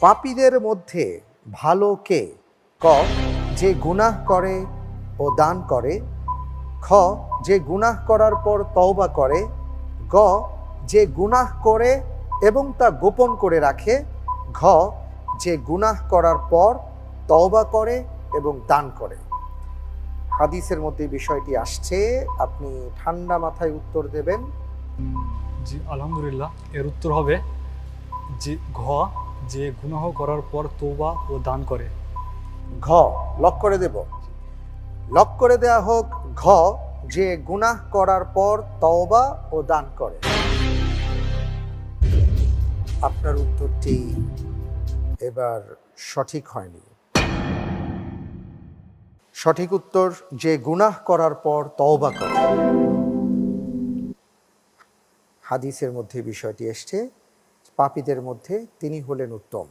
পাপীদের মধ্যে ভালো কে? ক, যে গুনাহ করে ও দান করে। খ, যে গুনাহ করার পর তওবা করে। গ, যে গুনাহ করে এবং তা গোপন করে রাখে। ঘ, যে গুনাহ করার পর তওবা করে এবং দান করে। হাদিসের মধ্যে বিষয়টি আসছে, আপনি ঠান্ডা মাথায় উত্তর দেবেন। জি, আলহামদুলিল্লাহ, এর উত্তর হবে যে ঘ যে গুনাহ করার পর তৌবা ও দান করে। ঘ, লক করে দেব। লক করে দেয়া হোক, ঘ, যে গুনাহ করার পর তওবা ও দান করে। আপনার উত্তরটি এবার সঠিক হয়নি। সঠিক উত্তর, যে গুনাহ করার পর তওবা করে। হাদিসের মধ্যে বিষয়টি এসছে পাপীদের মধ্যে তিনি হলেন উত্তম।